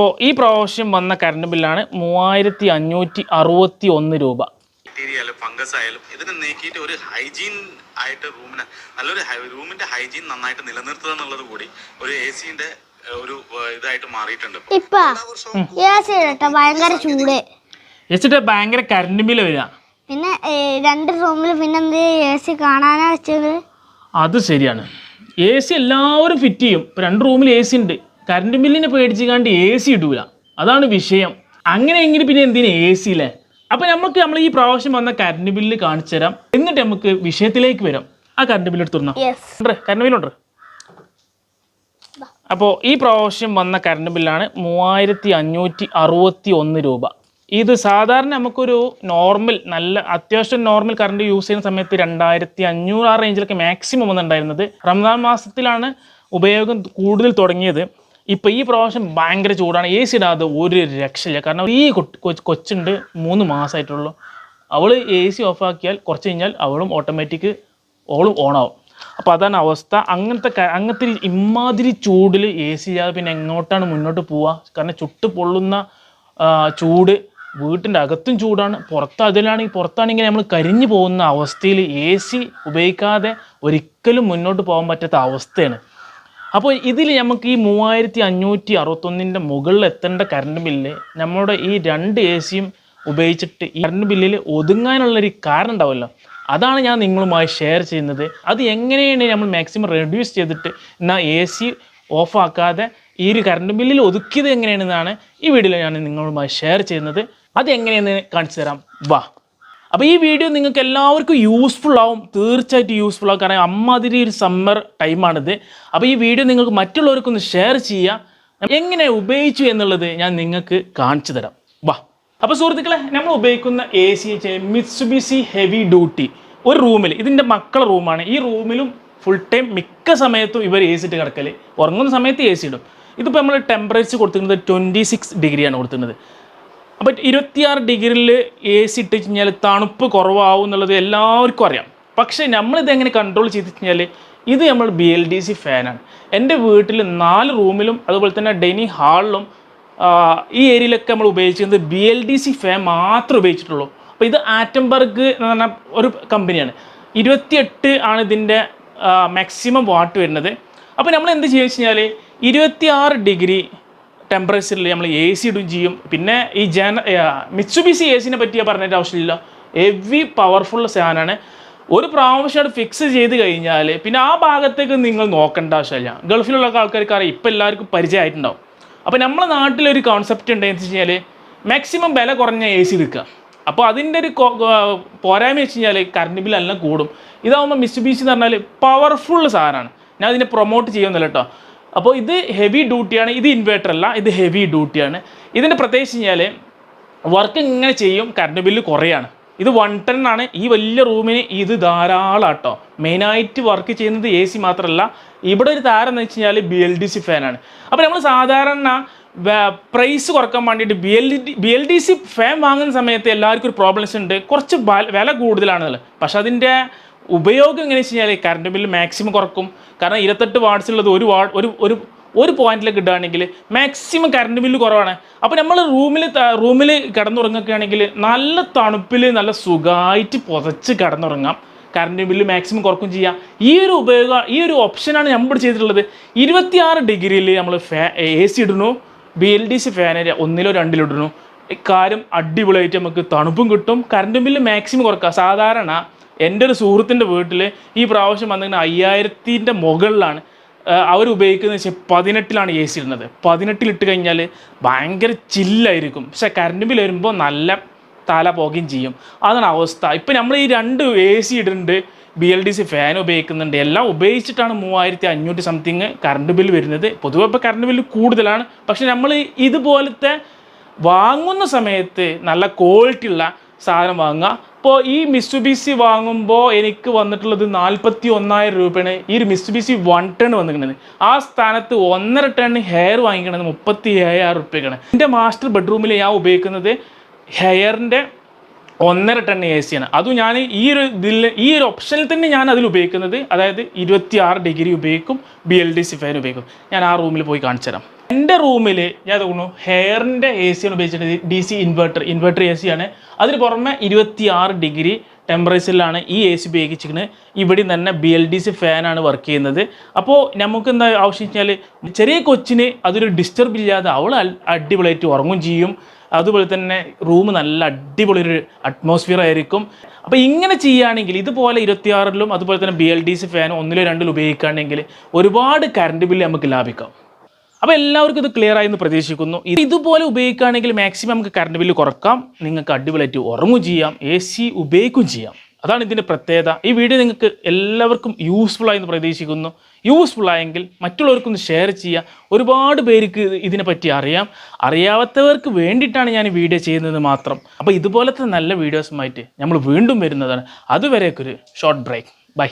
അപ്പോൾ ഈ പ്രാവശ്യം വന്ന കറണ്ട് ബില്ലാണ് മൂവായിരത്തി അഞ്ഞൂറ്റി അറുപത്തി ഒന്ന് രൂപ ബാക്ടീരിയ ഫംഗസ് ആയാലും ഇതിനെ നീക്കിയിട്ട് ഒരു ഹൈജീൻ ആയിട്ട് റൂമിന് നല്ലൊരു റൂമിന്റെ ഹൈജീൻ നന്നായിട്ട് നിലനിർത്തുക എന്നുള്ളത് കൂടി ഒരു എ സിന്റെ ഒരു ഇതായിട്ട് മാറിയിട്ടുണ്ട് ഇപ്പൊ. ഭയങ്കര ചൂട്. വെച്ചിട്ട് ഭയങ്കര കറണ്ട് ബില്ല് വരിക. പിന്നെ രണ്ട് റൂമിൽ പിന്നെ എന്ത് എ സി കാണാനാ വെച്ചത്? അത് ശരിയാണ്. എ സി എല്ലാവരും ഫിറ്റ് ചെയ്യും. രണ്ട് റൂമിൽ എ സി ഉണ്ട്. കറണ്ട് ബില്ലിനെ പേടിച്ച് കണ്ട് എ സി ഇടൂല. അതാണ് വിഷയം. അങ്ങനെയെങ്കിൽ പിന്നെ എന്തിനാ എ സി അല്ലേ അപ്പം നമുക്ക് നമ്മൾ ഈ പ്രാവശ്യം വന്ന കറണ്ട് ബില്ല് കാണിച്ചു തരാം. എന്നിട്ട് നമുക്ക് വിഷയത്തിലേക്ക് വരാം. ആ കറണ്ട് ബില്ല് എടുത്തു യെസ് കറണ്ട് ബില്ലുണ്ട് അപ്പോൾ ഈ പ്രാവശ്യം വന്ന കറണ്ട് ബില്ലാണ് മൂവായിരത്തി അഞ്ഞൂറ്റി അറുപത്തി ഒന്ന് രൂപ. ഇത് സാധാരണ നമുക്കൊരു നോർമൽ നല്ല അത്യാവശ്യം നോർമൽ കറണ്ട് യൂസ് ചെയ്യുന്ന സമയത്ത് രണ്ടായിരത്തി അഞ്ഞൂറ് ആ റേഞ്ചിലൊക്കെ മാക്സിമം വന്നിട്ടുണ്ടായിരുന്നത് റംസാൻ മാസത്തിലാണ് ഉപയോഗം കൂടുതൽ തുടങ്ങിയത്. ഇപ്പോൾ ഈ പ്രാവശ്യം ഭയങ്കര ചൂടാണ്. എ സി ഇടാതെ ഒരു രക്ഷയില്ല. കാരണം ഈ കൊച്ചുണ്ട്. മൂന്ന് മാസമായിട്ടുള്ളൂ അവൾ എ സി ഓഫാക്കിയാൽ കുറച്ച് കഴിഞ്ഞാൽ അവളും ഓട്ടോമാറ്റിക് ഓളും ഓണാവും അപ്പോൾ അതാണ് അവസ്ഥ. അങ്ങനത്തെ അങ്ങനത്തെ ഇമാതിരി ചൂടിൽ എ സി ഇല്ലാതെ പിന്നെ എങ്ങോട്ടാണ് മുന്നോട്ട് പോവുക കാരണം ചുട്ട് പൊള്ളുന്ന ചൂട് വീട്ടിന്റെ അകത്തും ചൂടാണ്. പുറത്ത് അതിലാണെങ്കിൽ പുറത്താണെങ്കിൽ നമ്മൾ കരിഞ്ഞു പോകുന്ന അവസ്ഥയിൽ എ സി ഉപയോഗിക്കാതെ ഒരിക്കലും മുന്നോട്ട് പോകാൻ പറ്റാത്ത അവസ്ഥയാണ്. അപ്പോൾ ഇതിൽ നമുക്ക് ഈ മൂവായിരത്തി അഞ്ഞൂറ്റി അറുപത്തൊന്നിന്റെ മുകളിൽ എത്തേണ്ട കറണ്ട് ബില്ല് നമ്മുടെ ഈ രണ്ട് എ സിയും ഉപയോഗിച്ചിട്ട് ഈ കറണ്ട് ബില്ലിൽ ഒതുങ്ങാനുള്ളൊരു കാരണം ഉണ്ടാവുമല്ലോ. അതാണ് ഞാൻ നിങ്ങളുമായി ഷെയർ ചെയ്യുന്നത്. അത് എങ്ങനെയാണ് നമ്മൾ മാക്സിമം റെഡ്യൂസ് ചെയ്തിട്ട് എന്നാൽ എ സി ഓഫാക്കാതെ ഈ ഒരു കറണ്ട് ബില്ലിൽ ഒതുക്കിയത് എങ്ങനെയാണെന്നാണ് ഈ വീഡിയോയിൽ ഞാൻ നിങ്ങളുമായി ഷെയർ ചെയ്യുന്നത്. അത് എങ്ങനെയെന്ന് കാണിച്ചു തരാം. വാ. അപ്പോൾ ഈ വീഡിയോ നിങ്ങൾക്ക് എല്ലാവർക്കും യൂസ്ഫുൾ ആവും. തീർച്ചയായിട്ടും യൂസ്ഫുൾ ആവും. കാരണം അമ്മാതിരി ഒരു സമ്മർ ടൈമാണിത് അപ്പോൾ ഈ വീഡിയോ നിങ്ങൾക്ക് മറ്റുള്ളവർക്കൊന്ന് ഷെയർ ചെയ്യാം. എങ്ങനെ ഉപയോഗിച്ചു എന്നുള്ളത് ഞാൻ നിങ്ങൾക്ക് കാണിച്ചു തരാം. വാ. അപ്പോൾ സുഹൃത്തുക്കളെ നമ്മൾ ഉപയോഗിക്കുന്ന A C H Mitsubishi heavy duty ഒരു റൂമിൽ ഇതിന്റെ മക്കളെ റൂമാണ് ഈ റൂമിലും ഫുൾ ടൈം മിക്ക സമയത്തും ഇവർ എ സി ഇട്ട് കിടക്കൽ ഉറങ്ങുന്ന സമയത്ത് എ സി ഇടും. ഇതിപ്പോൾ നമ്മൾ ടെമ്പറേച്ചർ കൊടുത്തിരുന്നത് ട്വന്റി സിക്സ് ഡിഗ്രിയാണ് കൊടുത്തിരുന്നത്. അപ്പം ഇരുപത്തിയാറ് ഡിഗ്രിയിൽ എ സി ഇട്ട് കഴിഞ്ഞാൽ തണുപ്പ് കുറവാകും എന്നുള്ളത് എല്ലാവർക്കും അറിയാം. പക്ഷേ നമ്മളിത് എങ്ങനെ കൺട്രോൾ ചെയ്ത് കഴിഞ്ഞാൽ ഇത് നമ്മൾ ബി എൽ ഡി സി ഫാനാണ് എന്റെ വീട്ടിൽ നാല് റൂമിലും അതുപോലെ തന്നെ ഡൈനിങ് ഹാളിലും ഈ ഏരിയയിലൊക്കെ നമ്മൾ ഉപയോഗിച്ചിരുന്നത് B L D C fan മാത്രമേ ഉപയോഗിച്ചിട്ടുള്ളൂ. അപ്പോൾ ഇത് ആറ്റംബർഗ് എന്ന് പറഞ്ഞ ഒരു കമ്പനിയാണ്. ഇരുപത്തിയെട്ട് ആണ് ഇതിന്റെ മാക്സിമം വാട്ട് വരുന്നത്. അപ്പോൾ നമ്മൾ എന്ത് ചെയ്യുക വെച്ച് കഴിഞ്ഞാൽ ഇരുപത്തിയാറ് ഡിഗ്രി ടെമ്പറേച്ചറിൽ നമ്മൾ എ സി ഇടും ചെയ്യും. പിന്നെ ഈ ജന മിത്സുബിസി എ സിനെ പറ്റിയാൽ പറഞ്ഞിട്ട് ആവശ്യമില്ല ഹെവി പവർഫുൾ സാധനമാണ് ഒരു പ്രാവശ്യം അത് ഫിക്സ് ചെയ്ത് കഴിഞ്ഞാൽ പിന്നെ ആ ഭാഗത്തേക്ക് നിങ്ങൾ നോക്കേണ്ട ആവശ്യമില്ല. ഗൾഫിലുള്ള ആൾക്കാർക്ക് അറിയാം ഇപ്പം എല്ലാവർക്കും പരിചയമായിട്ടുണ്ടാവും. അപ്പോൾ നമ്മുടെ നാട്ടിലൊരു കോൺസെപ്റ്റ് ഉണ്ടെന്ന് വെച്ച് കഴിഞ്ഞാൽ മാക്സിമം വില കുറഞ്ഞ എ സി എടുക്കുക. അപ്പോൾ അതിന്റെ ഒരു പോരായ്മ വെച്ച് കഴിഞ്ഞാൽ കറണ്ട് ബില്ലെല്ലാം കൂടും. ഇതാവുമ്പോൾ മിസ്ബിസി എന്ന് പറഞ്ഞാൽ പവർഫുൾ സാധനമാണ് ഞാൻ ഇതിനെ പ്രൊമോട്ട് ചെയ്യുന്നില്ല കേട്ടോ. അപ്പോൾ ഇത് ഹെവി ഡ്യൂട്ടിയാണ് ഇത് ഇൻവേർട്ടർ അല്ല ഇത് ഹെവി ഡ്യൂട്ടിയാണ് ഇതിന്റെ പ്രത്യേകിച്ച് കഴിഞ്ഞാൽ വർക്ക് ഇങ്ങനെ ചെയ്യും കറണ്ട് ബില്ല് കുറയാണ്. ഇത് വൺ ടെൻ ആണ്. ഈ വലിയ റൂമിന് ഇത് ധാരാളം കേട്ടോ മെയിനായിട്ട് വർക്ക് ചെയ്യുന്നത് എ സി മാത്രമല്ല. ഇവിടെ ഒരു താരം എന്ന് വെച്ച് കഴിഞ്ഞാൽ ബി എൽ ഡി സി ഫാനാണ് അപ്പോൾ നമ്മൾ സാധാരണ പ്രൈസ് കുറയ്ക്കാൻ വേണ്ടിയിട്ട് B L D B L D C fan വാങ്ങുന്ന സമയത്ത് എല്ലാവർക്കും ഒരു പ്രോബ്ലംസ് ഉണ്ട്. കുറച്ച് വില കൂടുതലാണെന്നുള്ളത്. പക്ഷെ അതിന്റെ ഉപയോഗം എങ്ങനെ വെച്ച് കഴിഞ്ഞാൽ കറണ്ട് ബില്ല് മാക്സിമം കുറക്കും. കാരണം ഇരുപത്തെട്ട് ഉള്ളത് ഒരു വാട്ട് ഒരു ഒരു ഒരു പോയിന്റിലേക്ക് ഇടുകയാണെങ്കിൽ മാക്സിമം കറണ്ട് ബില്ല് കുറവാണ്. അപ്പോൾ നമ്മൾ റൂമിൽ റൂമിൽ കിടന്നുറങ്ങുകയാണെങ്കിൽ നല്ല തണുപ്പിൽ നല്ല സുഖമായിട്ട് പുതച്ച് കിടന്നുറങ്ങാം. കറണ്ട് ബില്ല് മാക്സിമം കുറക്കും ചെയ്യാം. ഈ ഒരു ഉപയോഗം ഈ ഒരു ഓപ്ഷനാണ് നമ്മൾ ചെയ്തിട്ടുള്ളത്. ഇരുപത്തിയാറ് ഡിഗ്രിയിൽ നമ്മൾ ഫാ എ സി ഇടുന്നു. B L D C fan ഒന്നിലോ രണ്ടിലോ ഇടുന്നു. ഇക്കാര്യം അടിപൊളിയായിട്ട് നമുക്ക് തണുപ്പും കിട്ടും. കറണ്ട് ബില്ല് മാക്സിമം കുറക്കുക സാധാരണ എന്റെ ഒരു സുഹൃത്തിന്റെ വീട്ടിൽ ഈ പ്രാവശ്യം വന്നിങ്ങനെ അയ്യായിരത്തിന്റെ മുകളിലാണ് അവർ ഉപയോഗിക്കുന്നത് വെച്ചാൽ പതിനെട്ടിലാണ് എ സി ഇടുന്നത്. പതിനെട്ടിലിട്ട് കഴിഞ്ഞാൽ ഭയങ്കര ചില്ലായിരിക്കും. പക്ഷെ കറണ്ട് ബിൽ വരുമ്പോൾ നല്ല തല പോകുകയും ചെയ്യും. അതാണ് അവസ്ഥ. ഇപ്പം നമ്മൾ ഈ രണ്ട് എ സി ഇടുന്നുണ്ട് B L D C fan ഉപയോഗിക്കുന്നുണ്ട്. എല്ലാം ഉപയോഗിച്ചിട്ടാണ് മൂവായിരത്തി അഞ്ഞൂറ്റി സംതിങ് കറണ്ട് ബിൽ വരുന്നത്. പൊതുവെ ഇപ്പോൾ കറണ്ട് ബില്ല് കൂടുതലാണ്. പക്ഷെ നമ്മൾ ഇതുപോലത്തെ വാങ്ങുന്ന സമയത്ത് നല്ല ക്വാളിറ്റി ഉള്ള സാധനം വാങ്ങുക ഇപ്പോൾ ഈ മിസ്റ്റുബിസി വാങ്ങുമ്പോൾ എനിക്ക് വന്നിട്ടുള്ളത് നാൽപ്പത്തി ഒന്നായിരം രൂപയാണ്. ഈ ഒരു മിസ്റ്റുബിസി വൺ ടൺ വന്നിരിക്കുന്നത്. ആ സ്ഥാനത്ത് ഒന്നര ടൺ ഹെയർ വാങ്ങിക്കണത് മുപ്പത്തി ഏഴായിരം റുപ്യക്കാണ്. എന്റെ മാസ്റ്റർ ബെഡ്റൂമിൽ ഞാൻ ഉപയോഗിക്കുന്നത് ഹെയറിന്റെ ഒന്നര ടൺ എ ആണ്. അതും ഞാൻ ഈ ഒരു ഇതിൽ ഈ ഒരു ഓപ്ഷനിൽ തന്നെ ഞാൻ അതിൽ ഉപയോഗിക്കുന്നത് അതായത് ഇരുപത്തി ആറ് ഡിഗ്രി ഉപയോഗിക്കും B L D C fire ഉപയോഗിക്കും. ഞാൻ ആ റൂമിൽ പോയി കാണിച്ചു തരാം എന്റെ റൂമിൽ ഞാൻ തോന്നുന്നു ഹെയറിന്റെ എ സിയാണ് ഉപയോഗിച്ചിട്ട് D C inverter inverter A സിയാണ് അതിന് പുറമെ ഇരുപത്തി ആറ് ഡിഗ്രി ടെമ്പറേച്ചറിലാണ് ഈ എ സി ഉപയോഗിച്ചിരിക്കുന്നത്. ഇവിടെ തന്നെ ബി എൽ ഡി സി ഫാനാണ് വർക്ക് ചെയ്യുന്നത്. അപ്പോൾ നമുക്ക് എന്താ ആവശ്യം വെച്ചാൽ ചെറിയ കൊച്ചിന് അതൊരു ഡിസ്റ്റർബ് ഇല്ലാതെ അവൾ അടിപൊളിയായിട്ട് ഉറങ്ങും ചെയ്യും. അതുപോലെ തന്നെ റൂം നല്ല അടിപൊളി ഒരു അറ്റ്മോസ്ഫിയർ ആയിരിക്കും. അപ്പോൾ ഇങ്ങനെ ചെയ്യുകയാണെങ്കിൽ ഇതുപോലെ ഇരുപത്തിയാറിലും അതുപോലെ തന്നെ B L D C fan ഒന്നിലോ രണ്ടിലോ ഉപയോഗിക്കുകയാണെങ്കിൽ ഒരുപാട് കറണ്ട് ബില്ല് നമുക്ക് ലാഭിക്കാം. അപ്പോൾ എല്ലാവർക്കും ഇത് ക്ലിയർ ആയി എന്ന് പ്രതീക്ഷിക്കുന്നു. ഇത് ഇതുപോലെ ഉപയോഗിക്കുകയാണെങ്കിൽ മാക്സിമം നമുക്ക് കറണ്ട് ബില്ല് കുറക്കാം. നിങ്ങൾക്ക് അടിപൊളിയായിട്ട് ഉറങ്ങും ചെയ്യാം. എ സി ഉപയോഗിക്കുകയും ചെയ്യാം. അതാണ് ഇതിന്റെ പ്രത്യേകത. ഈ വീഡിയോ നിങ്ങൾക്ക് എല്ലാവർക്കും യൂസ്ഫുൾ ആയി എന്ന് പ്രതീക്ഷിക്കുന്നു. യൂസ്ഫുൾ ആയെങ്കിൽ മറ്റുള്ളവർക്കൊന്ന് ഷെയർ ചെയ്യുക ഒരുപാട് പേർക്ക് ഇതിനെപ്പറ്റി അറിയാം. അറിയാത്തവർക്ക് വേണ്ടിയിട്ടാണ് ഞാൻ വീഡിയോ ചെയ്യുന്നത് മാത്രം. അപ്പോൾ ഇതുപോലത്തെ നല്ല വീഡിയോസുമായിട്ട് നമ്മൾ വീണ്ടും വരുന്നതാണ്. അതുവരേക്കൊരു ഷോർട്ട് ബ്രേക്ക് ബൈ